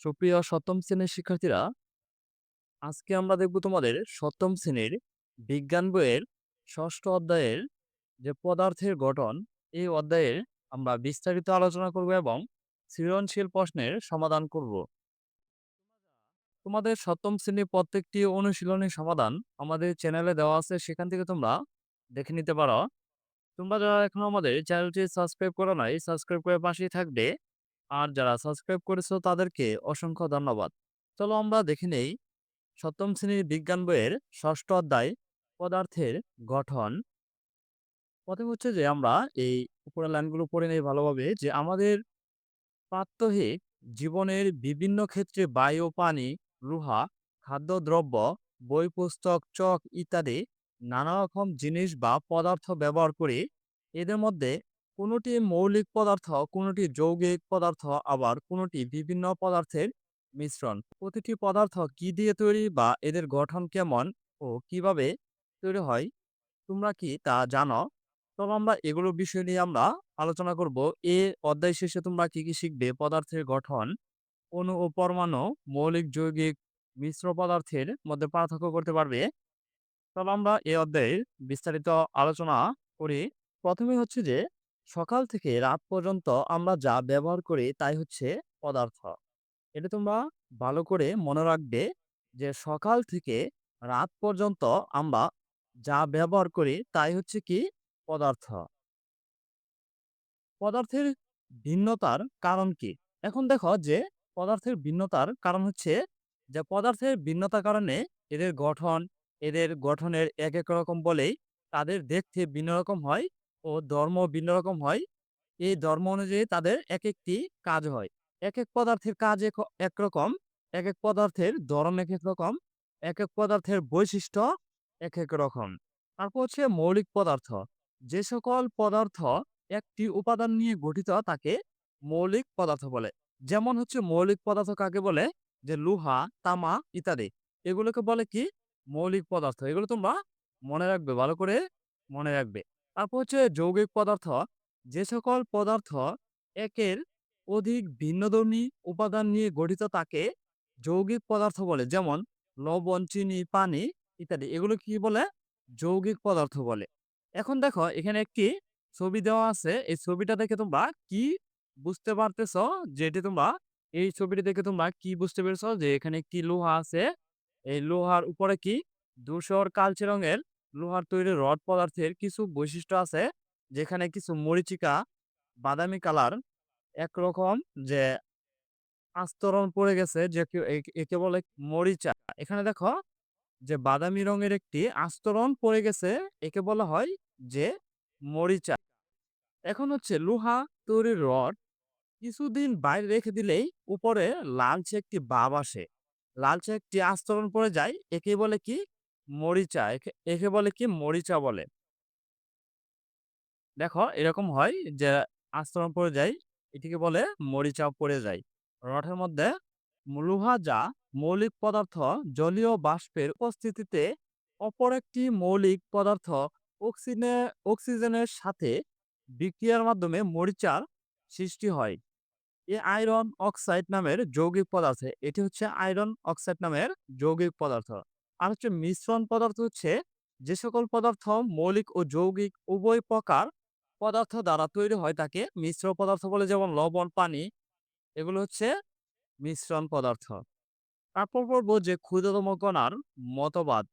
সুপ্রিয় সপ্তম শ্রেণির শিক্ষার্থীরা, আজকে আমরা দেখব তোমাদের সপ্তম শ্রেণির বিজ্ঞান বইয়ের ষষ্ঠ অধ্যায়ের যে পদার্থের গঠন, এই অধ্যায়ের আমরা বিস্তারিত আলোচনা করব এবং সৃজনশীল প্রশ্নের সমাধান করব। তোমাদের সপ্তম শ্রেণির প্রত্যেকটি অনুশীলনী সমাধান আমাদের চ্যানেলে দেওয়া আছে, সেখান থেকে তোমরা দেখে নিতে পারো। তোমরা যারা এখনও আমাদের চ্যানেলটি সাবস্ক্রাইব করো নাই, সাবস্ক্রাইব করে পাশেই থাকবে। আর যারা সাবস্ক্রাইব করেছ তাদেরকে অসংখ্য ধন্যবাদ। চলো আমরা দেখে নেই, সপ্তম শ্রেণির বিজ্ঞান বইয়ের ষষ্ঠ অধ্যায় পদার্থের গঠন। প্রথম হচ্ছে যে আমরা এই উপরের লাইনগুলো পড়ে নেই ভালোভাবে যে আমাদের প্রাত্যহিক জীবনের বিভিন্ন ক্ষেত্রে বায়ু, পানি লোহা খাদ্যদ্রব্য বই, পুস্তক, চক ইত্যাদি নানা রকম জিনিস বা পদার্থ ব্যবহার করে এদের মধ্যে কোনোটি মৌলিক পদার্থ, কোনোটি যৌগিক পদার্থ, আবার কোনোটি বিভিন্ন পদার্থের মিশ্রণ। প্রতিটি পদার্থ কি দিয়ে তৈরি বা এদের গঠন কেমন ও কীভাবে তৈরি হয়, তোমরা কি তা জানো? তবে আমরা এগুলো বিষয় নিয়ে আমরা আলোচনা করব। এ অধ্যায় শেষে তোমরা কি কি শিখবে? পদার্থের গঠন, অণু ও পরমাণু মৌলিক যৌগিক মিশ্র পদার্থের মধ্যে পার্থক্য করতে পারবে। তবে আমরা এই অধ্যায়ের বিস্তারিত আলোচনা করি। প্রথমে হচ্ছে যে সকাল থেকে রাত পর্যন্ত আমরা যা ব্যবহার করি তাই হচ্ছে পদার্থ। এটা তোমরা ভালো করে মনে রাখবে যে সকাল থেকে রাত পর্যন্ত আমরা যা ব্যবহার করি তাই হচ্ছে কি পদার্থ। পদার্থের ভিন্নতার কারণ কি? এখন দেখো যে পদার্থের ভিন্নতার কারণ হচ্ছে যে পদার্থের ভিন্নতার কারণে এদের গঠন, এদের গঠনের এক এক রকম বলেই তাদের দেখতে ভিন্ন রকম হয়। ও ধর্ম ভিন্ন রকম হয়। এই ধর্ম অনুযায়ী তাদের এক একটি কাজ হয়। এক এক পদার্থের কাজ এক, একরকম এক এক পদার্থের ধরন এক এক রকম এক এক পদার্থের বৈশিষ্ট্য এক এক রকম। তারপর হচ্ছে মৌলিক পদার্থ। যে সকল পদার্থ একটি উপাদান নিয়ে গঠিত তাকে মৌলিক পদার্থ বলে। যেমন হচ্ছে মৌলিক পদার্থ কাকে বলে? যে লোহা, তামা ইত্যাদি। এগুলোকে বলে কি? মৌলিক পদার্থ। এগুলো তোমরা মনে রাখবে, ভালো করে মনে রাখবে। তারপর হচ্ছে যৌগিক পদার্থ। যে সকল পদার্থ একের অধিক ভিন্নধর্মী উপাদান নিয়ে গঠিত তাকে যৌগিক পদার্থ বলে। যেমন লবণ, চিনি, পানি ইত্যাদি। এগুলো কি বলে? যৌগিক পদার্থ বলে। এখন দেখো, এখানে একটি ছবি দেওয়া আছে। এই ছবিটা দেখে তোমরা কি বুঝতে পারতেছ? যে এটি তোমরা এই ছবিটি দেখে তোমরা কি বুঝতে পেরেছ? যে এখানে একটি লোহা আছে। এই লোহার উপরে কি ধূসর কালচে রঙের লোহার তৈরি রড পদার্থের কিছু বৈশিষ্ট্য আছে, যেখানে কিছু মরিচিকা বাদামি কালার একরকম যে আস্তরণ পড়ে গেছে যে একে- বলে মরিচা। এখানে দেখো যে বাদামি রঙের একটি আস্তরণ পড়ে গেছে, একে বলা হয় যে মরিচা। এখন হচ্ছে লোহা তৈরির রড কিছুদিন বাইরে রেখে দিলেই উপরে লালচে একটি ভাব আসে। লালচে একটি আস্তরণ পড়ে যায় একে বলে কি মরিচা, একে বলে কি? মরিচা বলে। দেখো, এরকম হয় যে আস্তরণ পড়ে যায়, এটিকে বলে মরিচা পড়ে যায়। রথের মধ্যে লোহা যা মৌলিক পদার্থ জলীয় বাষ্পের উপস্থিতিতে অপর একটি মৌলিক পদার্থ অক্সিজেনে, অক্সিজেনের সাথে বিক্রিয়ার মাধ্যমে মরিচার সৃষ্টি হয়। এ আয়রন অক্সাইড নামের যৌগিক পদার্থ, এটি হচ্ছে আয়রন অক্সাইড নামের যৌগিক পদার্থ। আর হচ্ছে মিশ্রণ পদার্থ হচ্ছে যে সকল পদার্থ মৌলিক ও যৌগিক উভয় প্রকার পদার্থ দ্বারা তৈরি হয় তাকে মিশ্র পদার্থ বলে, যেমন লবণ, পানি। এগুলো হচ্ছে মিশ্রণ পদার্থ। তারপর পড়ব যে ক্ষুদ্রতম কণার মতবাদ।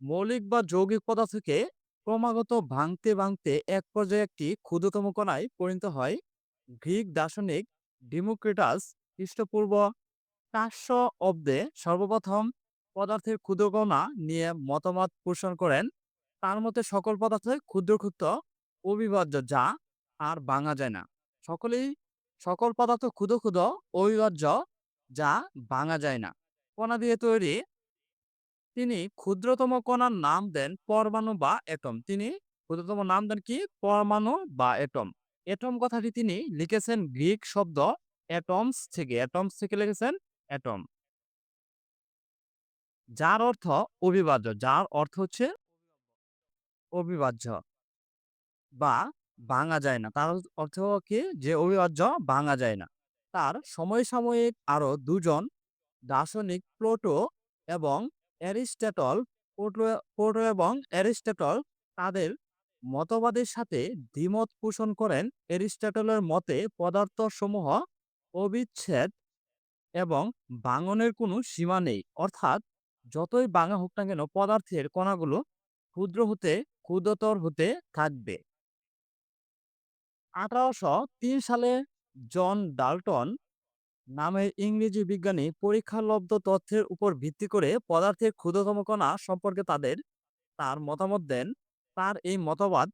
মৌলিক বা যৌগিক পদার্থকে ক্রমাগত ভাঙতে ভাঙতে এক পর্যায়ে একটি ক্ষুদ্রতম কণায় পরিণত হয় গ্রিক দার্শনিক ডিমোক্রেটাস খ্রিস্টপূর্ব চারশো অব্দে সর্বপ্রথম পদার্থের ক্ষুদ্র কণা নিয়ে মতামত পোষণ করেন। তার মতে সকল পদার্থে ক্ষুদ্র ক্ষুদ্র অবিভাজ্য যা আর ভাঙা যায় না। সকলেই, সকল পদার্থ ক্ষুদ্র ক্ষুদ্র অবিভাজ্য যা ভাঙা যায় না। কণা দিয়ে তৈরি তিনি ক্ষুদ্রতম কণার নাম দেন পরমাণু বা এটম। তিনি ক্ষুদ্রতম নাম দেন কি? পরমাণু বা এটম। এটম কথাটি তিনি লিখেছেন গ্রিক শব্দ অ্যাটমস থেকে। অ্যাটমস থেকে লিখেছেন অ্যাটম যার অর্থ অবিভাজ্য। যার অর্থ হচ্ছে অবিভাজ্য বা ভাঙা যায় না। তার অর্থ কি? যে অবিভাজ্য ভাঙা যায় না। তার সমসাময়িক আরও দুজন দার্শনিক প্লোটো এবং অ্যারিস্টটল প্লোটো প্লোটো এবং অ্যারিস্টটল তাদের মতবাদের সাথে দ্বিমত পোষণ করেন। অ্যারিস্টটলের মতে পদার্থসমূহ অবিচ্ছেদ এবং ভাঙনের কোনো সীমা নেই। অর্থাৎ যতই ভাঙা হোক না কেন, পদার্থের কণাগুলো ক্ষুদ্র হতে ক্ষুদ্রতর হতে থাকবে। আঠারোশো তিন সালে জন ডাল্টন নামের ইংরেজি বিজ্ঞানী পরীক্ষালব্ধ তথ্যের উপর ভিত্তি করে পদার্থের ক্ষুদ্রতম কণা সম্পর্কে তাদের তার মতামত দেন। তার এই মতবাদ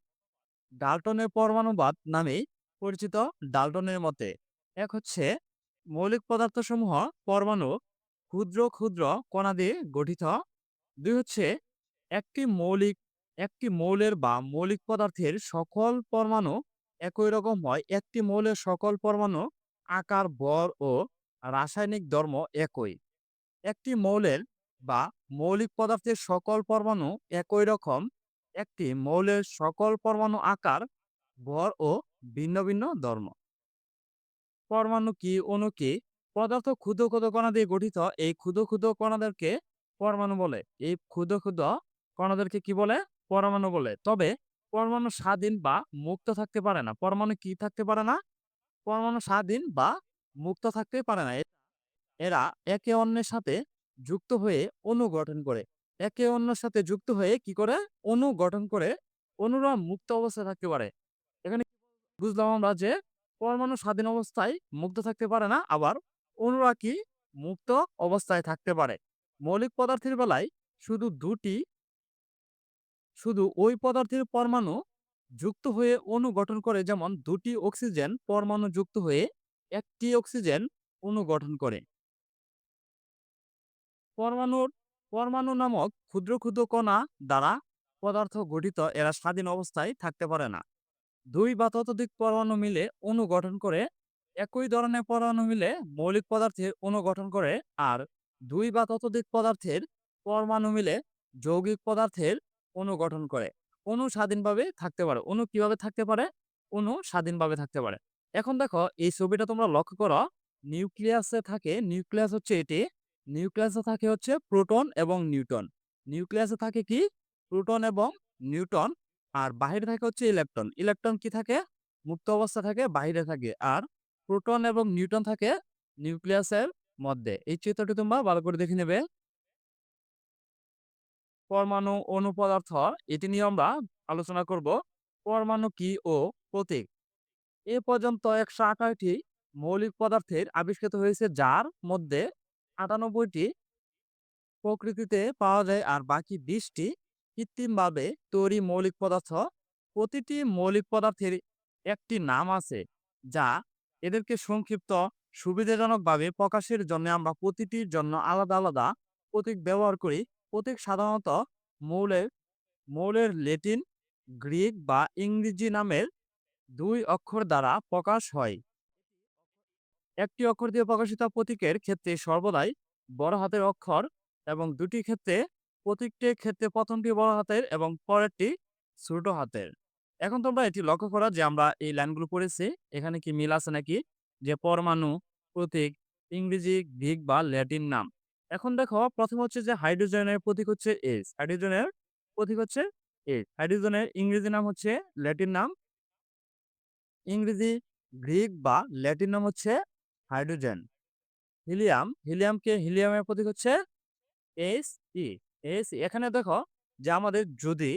ডাল্টনের পরমাণুবাদ নামে পরিচিত ডাল্টনের মতে, এক হচ্ছে মৌলিক পদার্থসমূহ পরমাণু ক্ষুদ্র ক্ষুদ্র কণা দিয়ে গঠিত। দুই হচ্ছে একটি মৌলিক, একটি মৌলের বা মৌলিক পদার্থের সকল পরমাণু একই রকম হয়। একটি মৌলের সকল পরমাণু আকার ভর ও রাসায়নিক ধর্ম একই। একটি মৌলের বা মৌলিক পদার্থের সকল পরমাণু একই রকম। একটি মৌলের সকল পরমাণু আকার ভর ও ভিন্ন ভিন্ন ধর্ম। পরমাণু কি, অণু কি পদার্থ ক্ষুদ্র ক্ষুদ্র কণা দিয়ে গঠিত এই ক্ষুদ্র ক্ষুদ্র কণাদেরকে পরমাণু বলে। এই ক্ষুদ্র ক্ষুদ্র কণাদেরকে কি বলে? পরমাণু বলে। তবে পরমাণু স্বাধীন বা মুক্ত থাকতে পারে না। পরমাণু কি থাকতে পারে না? পরমাণু স্বাধীন বা মুক্ত থাকতে পারে না। এরা একে অন্যের সাথে যুক্ত হয়ে অণু গঠন করে। একে অন্যের সাথে যুক্ত হয়ে কি করে? অণু গঠন করে। অণুরা মুক্ত অবস্থায় থাকতে পারে। এখানে বুঝলাম আমরা যে পরমাণু স্বাধীন অবস্থায় মুক্ত থাকতে পারে না, আবার অণুরা কি মুক্ত অবস্থায় থাকতে পারে? মৌলিক পদার্থের বেলায় শুধু দুটি, শুধু ওই পদার্থের পরমাণু যুক্ত হয়ে অণু গঠন করে, যেমন দুটি অক্সিজেন পরমাণু যুক্ত হয়ে একটি অক্সিজেন অণু গঠন করে। পরমাণুর, পরমাণু নামক ক্ষুদ্র ক্ষুদ্র কণা দ্বারা পদার্থ গঠিত, এরা স্বাধীন অবস্থায় থাকতে পারে না। দুই বা ততোধিক পরমাণু মিলে অণু গঠন করে একই ধরনের পরমাণু মিলে মৌলিক পদার্থের অণু গঠন করে আর দুই বা ততোধিক পদার্থের পরমাণু মিলে যৌগিক পদার্থের অণু গঠন করে। অণু স্বাধীনভাবে থাকতে পারে। অণু কীভাবে থাকতে পারে? অণু স্বাধীনভাবে থাকতে পারে। এখন দেখো, এই ছবিটা তোমরা লক্ষ্য করো, নিউক্লিয়াসে থাকে, নিউক্লিয়াস হচ্ছে এটি, নিউক্লিয়াসে থাকে হচ্ছে প্রোটন এবং নিউটন। নিউক্লিয়াসে থাকে কি? প্রোটন এবং নিউটন। আর বাহিরে থাকে হচ্ছে ইলেকট্রন। ইলেকট্রন কি থাকে? মুক্ত অবস্থা থাকে, বাহিরে থাকে। আর প্রোটন এবং নিউটন থাকে নিউক্লিয়াসের মধ্যে। এই চিত্রটি তোমরা ভালো করে দেখে নেবে। পরমাণু অণু পদার্থ, এটি নিয়ে আমরা আলোচনা করব। পরমাণু কি ও প্রতীক? এ পর্যন্ত একশো আঠারোটি মৌলিক পদার্থের আবিষ্কৃত হয়েছে, যার মধ্যে আটানব্বইটি প্রকৃতিতে পাওয়া যায় আর বাকি বিশটি কৃত্রিমভাবে তৈরি মৌলিক পদার্থ। প্রতিটি মৌলিক পদার্থের একটি নাম আছে, যা এদেরকে সংক্ষিপ্ত সুবিধাজনকভাবে প্রকাশের জন্য আমরা প্রতিটির জন্য আলাদা আলাদা প্রতীক ব্যবহার করি। প্রতীক সাধারণত মৌলের মৌলের লেটিন গ্রিক বা ইংরেজি নামের দুই অক্ষর দ্বারা প্রকাশ হয়। একটি অক্ষর দিয়ে প্রকাশিত প্রতীকের ক্ষেত্রে সর্বদাই বড় হাতের অক্ষর এবং দুটি ক্ষেত্রে প্রতীকটির ক্ষেত্রে প্রথমটি বড় হাতের এবং পরেরটি ছোট হাতের। এখন তোমরা এটি লক্ষ্য করা যে আমরা এই লাইনগুলো পড়েছি। এখানে কি মিল আছে নাকি? যে পরমাণু, প্রতীক, ইংরেজি, গ্রিক বা ল্যাটিন নাম। এখন দেখো প্রথম হচ্ছে যে হাইড্রোজেনের প্রতীক হচ্ছে এইচ হাইড্রোজেনের প্রতীক হচ্ছে এইচ হাইড্রোজেনের ইংরেজি নাম হচ্ছে ল্যাটিন নাম। ইংরেজি, গ্রিক বা ল্যাটিন নাম হচ্ছে হাইড্রোজেন। হিলিয়াম হিলিয়ামকে হিলিয়ামের প্রতীক হচ্ছে এস ই এস এখানে দেখো যে আমাদের যদি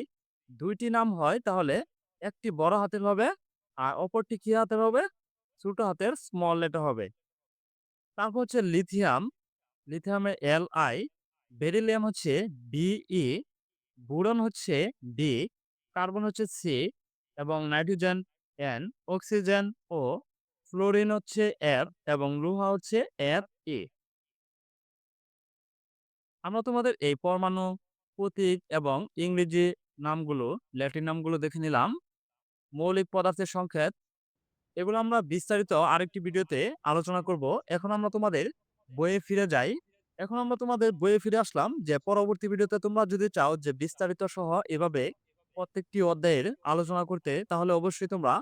দুইটি নাম হয় তাহলে একটি বড় হাতের হবে আর অপরটি কি হাতের হবে? ছোট হাতের স্মল লেটার হবে। তারপর হচ্ছে লিথিয়াম লিথিয়ামের এল আই বেরিলিয়াম হচ্ছে বিই বুরন হচ্ছে ডি কার্বন হচ্ছে সি এবং nitrogen N oxygen O fluorine হচ্ছে এর এবং লোহা হচ্ছে এর ই আমরা তোমাদের এই পরমাণু, প্রতীক এবং ইংরেজি নামগুলো, ল্যাটিন নামগুলো দেখে নিলাম। মৌলিক পদার্থের সংকেত। এগুলো আমরা বিস্তারিত আরেকটি ভিডিওতে আলোচনা করব। এখন আমরা তোমাদের বইয়ে ফিরে যাই। এখন আমরা তোমাদের বইয়ে ফিরে আসলাম যে পরবর্তী ভিডিওতে তোমরা যদি চাও যে বিস্তারিত সহ এভাবে প্রত্যেকটি অধ্যায়ের আলোচনা করতে তাহলে অবশ্যই তোমরা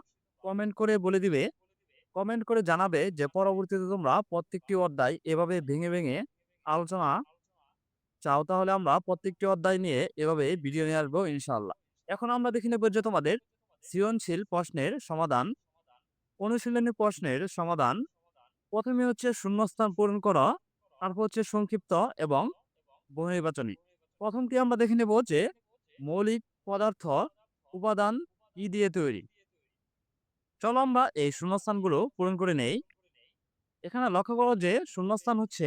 কমেন্ট করে বলে দিবে। কমেন্ট করে জানাবে যে পরবর্তীতে তোমরা প্রত্যেকটি অধ্যায় এভাবে ভেঙে, ভেঙে আলোচনা চাও তাহলে আমরা প্রত্যেকটি অধ্যায় নিয়ে এভাবে ভিডিও নিয়ে আসব ইনশাআল্লাহ। এখন আমরা দেখে নেব যে তোমাদের সৃজনশীল প্রশ্নের সমাধান, অনুশীলনী প্রশ্নের সমাধান। প্রথমে হচ্ছে শূন্যস্থান পূরণ করা, তারপর হচ্ছে সংক্ষিপ্ত এবং বহুনির্বাচনী। ১ম টি আমরা দেখে নেব যে মৌলিক পদার্থ উপাদান কি দিয়ে তৈরি? চলো আমরা এই শূন্যস্থানগুলো পূরণ করে নেই। এখানে লক্ষ্য করো যে শূন্যস্থান হচ্ছে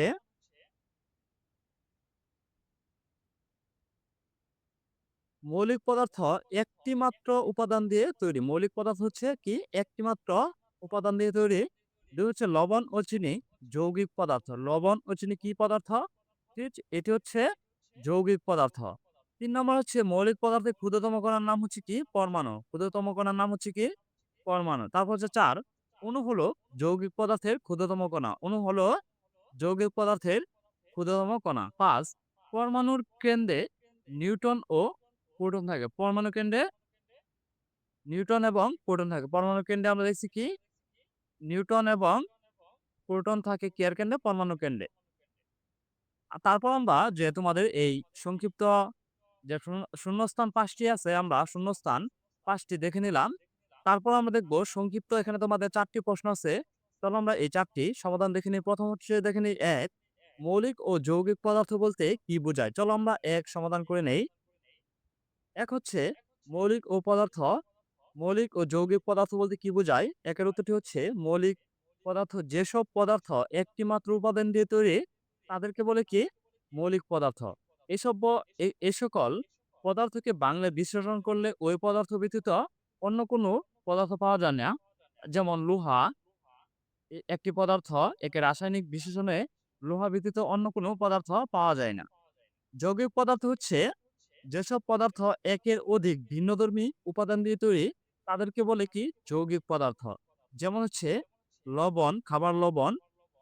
মৌলিক পদার্থ একটি মাত্র উপাদান দিয়ে তৈরি। মৌলিক পদার্থ হচ্ছে কি একটি মাত্র উপাদান দিয়ে তৈরি। ২ হচ্ছে লবণ ও চিনি, যৌগিক পদার্থ। লবণ ও চিনি কি পদার্থ? এটি হচ্ছে যৌগিক পদার্থ। তিন নম্বর হচ্ছে মৌলিক পদার্থের ক্ষুদ্রতম কণার নাম হচ্ছে কি? পরমাণু। ক্ষুদ্রতম কণার নাম হচ্ছে কি? পরমাণু। তারপর হচ্ছে চার, অণু হলো যৌগিক পদার্থের ক্ষুদ্রতম কণা। অণু হলো যৌগিক পদার্থের ক্ষুদ্রতম কণা। পাঁচ, পরমাণুর কেন্দ্রে নিউটন ও প্রোটন থাকে। পরমাণু কেন্দ্রে নিউট্রন এবং প্রোটন থাকে। পরমাণু কেন্দ্রে আমরা দেখছি কি? নিউট্রন এবং প্রোটন থাকে কি এর কেন্দ্রে? পরমাণু কেন্দ্রে। তারপর আমরা যে তোমাদের এই সংক্ষিপ্ত যে শূন্যস্থান পাঁচটি আছে, আমরা শূন্যস্থান পাঁচটি দেখে নিলাম। তারপর আমরা দেখব সংক্ষিপ্ত এখানে তোমাদের চারটি প্রশ্ন আছে। চলো আমরা এই চারটি সমাধান দেখে নিই। প্রথম হচ্ছে দেখে নিই, এক, মৌলিক ও যৌগিক পদার্থ বলতে কি বোঝায়? চলো আমরা এক সমাধান করে নেই। ১ হচ্ছে মৌলিক ও পদার্থ মৌলিক ও যৌগিক পদার্থ বলতে কি বোঝায়? একের উত্তরটি হচ্ছে মৌলিক পদার্থ যেসব পদার্থ একটি মাত্র উপাদান দিয়ে তৈরি, তাদেরকে বলে কি? মৌলিক পদার্থ। এসব এ সকল পদার্থকে বাংলায় বিশ্লেষণ করলে ওই পদার্থ ব্যতীত অন্য কোনো পদার্থ পাওয়া যায় না। যেমন লোহা একটি পদার্থ একে রাসায়নিক বিশ্লেষণে লোহা ব্যতীত অন্য কোনো পদার্থ পাওয়া যায় না। যৌগিক পদার্থ হচ্ছে যেসব পদার্থ একের অধিক ভিন্নধর্মী উপাদান দিয়ে তৈরি তাদেরকে বলে কি? যৌগিক পদার্থ। যেমন হচ্ছে লবণ, খাবার লবণ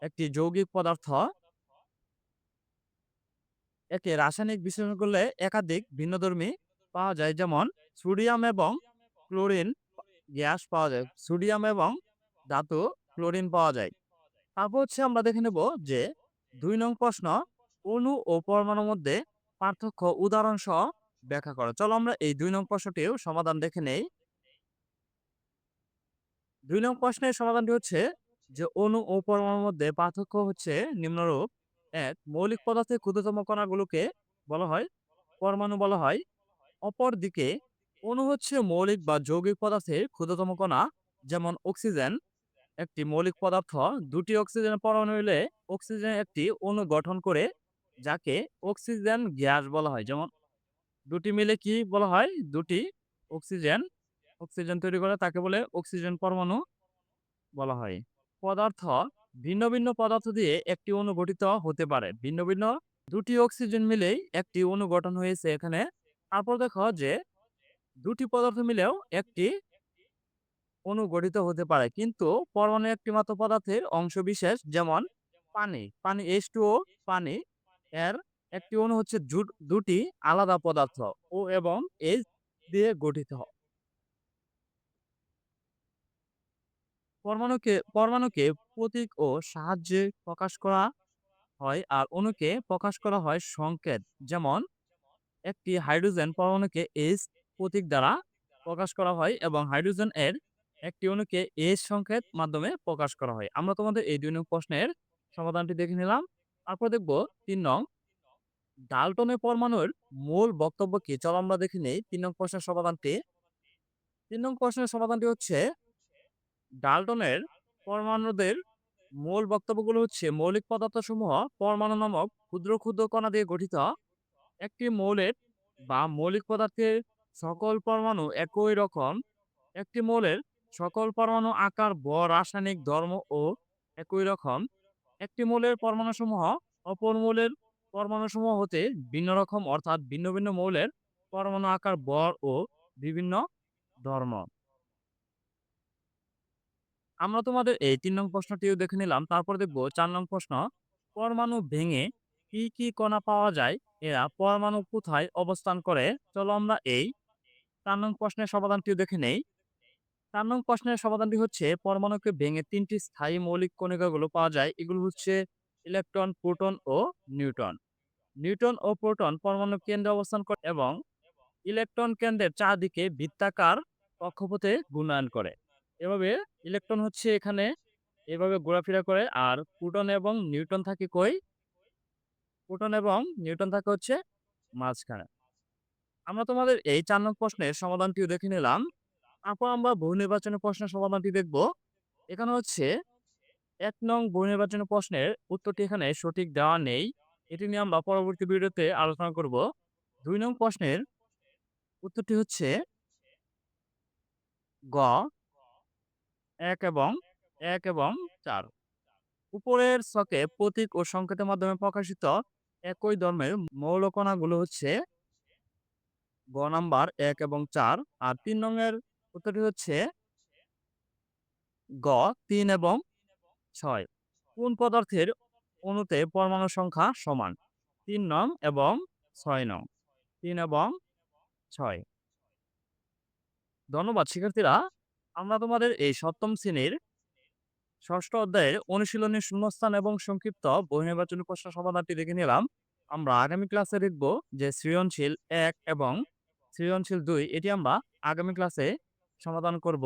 একটি যৌগিক পদার্থ। একে রাসায়নিক বিশ্লেষণ করলে একাধিক ভিন্নধর্মী পাওয়া যায়। যেমন সোডিয়াম এবং ক্লোরিন গ্যাস পাওয়া যায়। সোডিয়াম এবং ধাতু ক্লোরিন পাওয়া যায়। তারপর হচ্ছে আমরা দেখে নেব যে দুই নং প্রশ্ন অণু ও পরমাণুর মধ্যে পার্থক্য উদাহরণ সহ ব্যাখ্যা করো। চলো আমরা এই দুই নং প্রশ্নটিও সমাধান দেখে নেই। দুই নং প্রশ্নের সমাধানটি হচ্ছে যে, অণু ও পরমাণুর মধ্যে পার্থক্য হচ্ছে নিম্নরূপ। এক, মৌলিক পদার্থের ক্ষুদ্রতম কণাগুলোকে বলা হয়, পরমাণু বলা হয়। অপরদিকে, অণু হচ্ছে মৌলিক বা যৌগিক পদার্থের ক্ষুদ্রতম কণা। যেমন অক্সিজেন একটি মৌলিক পদার্থ। ২ টি অক্সিজেনের পরমাণু মিলে অক্সিজেন একটি অণু গঠন করে যাকে অক্সিজেন গ্যাস বলা হয়। যেমন দুটি মিলে কি বলা হয়? দুটি অক্সিজেন অক্সিজেন তৈরি করে তাকে বলে অক্সিজেন পরমাণু বলা হয়। পদার্থ ভিন্ন, ভিন্ন পদার্থ দিয়ে একটি অণু গঠিত হতে পারে। ভিন্ন, ভিন্ন দুটি অক্সিজেন মিলেই একটি অণু গঠন হয়েছে এখানে। তারপর দেখো যে দুটি পদার্থ মিলেও একটি অণু গঠিত হতে পারে। কিন্তু পরমাণু একটি মাত্র পদার্থের অংশ বিশেষ যেমন পানি। পানি H2O পানি এর একটি অণু হচ্ছে দুটি আলাদা পদার্থ O এবং H দিয়ে গঠিত। পরমাণুকে পরমাণুকে প্রতীক ও সাহায্যে প্রকাশ করা হয় আর অণুকে প্রকাশ করা হয় সংকেত। যেমন, একটি হাইড্রোজেন পরমাণুকে H প্রতীক দ্বারা প্রকাশ করা হয় এবং হাইড্রোজেন এর একটি অণুকে H সংকেত মাধ্যমে প্রকাশ করা হয়। আমরা তোমাদের এই দুই প্রশ্নের সমাধানটি দেখে নিলাম। তারপর দেখব তিন নং ডাল্টনের পরমাণুর মূল বক্তব্য কি? চলো আমরা দেখে নেই তিন নং প্রশ্নের সমাধানটি। তিন নং প্রশ্নের সমাধানটি হচ্ছে ডালটনের পরমাণুদের মূল বক্তব্যগুলো হচ্ছে মৌলিক পদার্থসমূহ পরমাণু নামক ক্ষুদ্র, ক্ষুদ্র কণা দিয়ে গঠিত। একটি মৌলের বা মৌলিক পদার্থের সকল পরমাণু একই রকম। একটি মৌলের সকল পরমাণু আকার, ভর, রাসায়নিক ধর্ম ও একই রকম। একটি মৌলের পরমাণুসমূহ অপর মৌলের পরমাণুসমূহ হতে ভিন্ন রকম অর্থাৎ ভিন্ন, ভিন্ন মৌলের পরমাণু আকার, বর ও বিভিন্ন ধর্ম। আমরা তোমাদের এই তিন নং প্রশ্নটিও দেখে নিলাম। তারপর দেখব চার নং প্রশ্ন পরমাণু ভেঙে কি, কি কণা পাওয়া যায়? এরা পরমাণু কোথায় অবস্থান করে? চলো আমরা এই চার নং প্রশ্নের সমাধানটিও দেখে নেই। ৪ নং প্রশ্নের সমাধানটি হচ্ছে পরমাণুকে ভেঙে তিনটি স্থায়ী মৌলিক কণিকাগুলো পাওয়া যায়। এগুলো হচ্ছে ইলেকট্রন, প্রোটন ও নিউট্রন। নিউট্রন ও প্রোটন পরমাণু কেন্দ্রে অবস্থান করে এবং ইলেকট্রন কেন্দ্রের চারদিকে বৃত্তাকার কক্ষপথে ঘূর্ণায়ন করে। এভাবে ইলেকট্রন হচ্ছে এখানে এভাবে ঘোরাফেরা করে আর প্রোটন এবং নিউটন থাকে কই? প্রোটন এবং নিউটন থাকে হচ্ছে মাঝখানে। আমরা তোমাদের এই ৪ নং প্রশ্নের সমাধানটিও দেখে নিলাম। তারপর আমরা বহু নির্বাচনী প্রশ্নের সমাধানটি দেখব। এখানে হচ্ছে, এক নং বহু নির্বাচনী প্রশ্নের উত্তরটি এখানে সঠিক দেওয়া নেই। এটি নিয়ে আমরা পরবর্তী ভিডিওতে আলোচনা করব। দুই নং প্রশ্নের উত্তরটি হচ্ছে, গ, এক এবং এক এবং চার উপরের ছকে প্রতীক ও সংকেতের মাধ্যমে প্রকাশিত একই ধর্মের মৌলকণাগুলো হচ্ছে, গ নাম্বার এক এবং চার আর ৩ নংয়ের উত্তরটি হচ্ছে গ ৩ এবং ৬। কোন পদার্থের অণুতে পরমাণু সংখ্যা সমান? ৩ নং এবং ৬ নং। ৩ এবং ৬। ধন্যবাদ, শিক্ষার্থীরা। আমরা তোমাদের এই সপ্তম শ্রেণির ষষ্ঠ অধ্যায়ের অনুশীলনী শূন্যস্থান এবং সংক্ষিপ্ত বহুনির্বাচনী প্রশ্ন সমাধানটি দেখে নিলাম। আমরা আগামী ক্লাসে দেখব যে সৃজনশীল এক এবং সৃজনশীল দুই, এটি আমরা আগামী ক্লাসে সমাধান করব।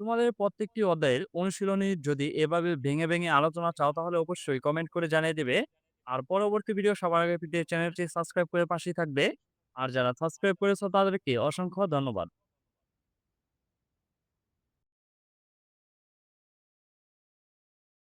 তোমাদের প্রত্যেকটি অধ্যায়ের অনুশীলনী যদি এভাবে ভেঙে, ভেঙে আলোচনা চাও তাহলে অবশ্যই কমেন্ট করে জানিয়ে দেবে আর পরবর্তী ভিডিও সবার আগে পেতে চ্যানেলটি সাবস্ক্রাইব করে পাশেই থাকবে। আর যারা সাবস্ক্রাইব করেছ তাদেরকে অসংখ্য ধন্যবাদ।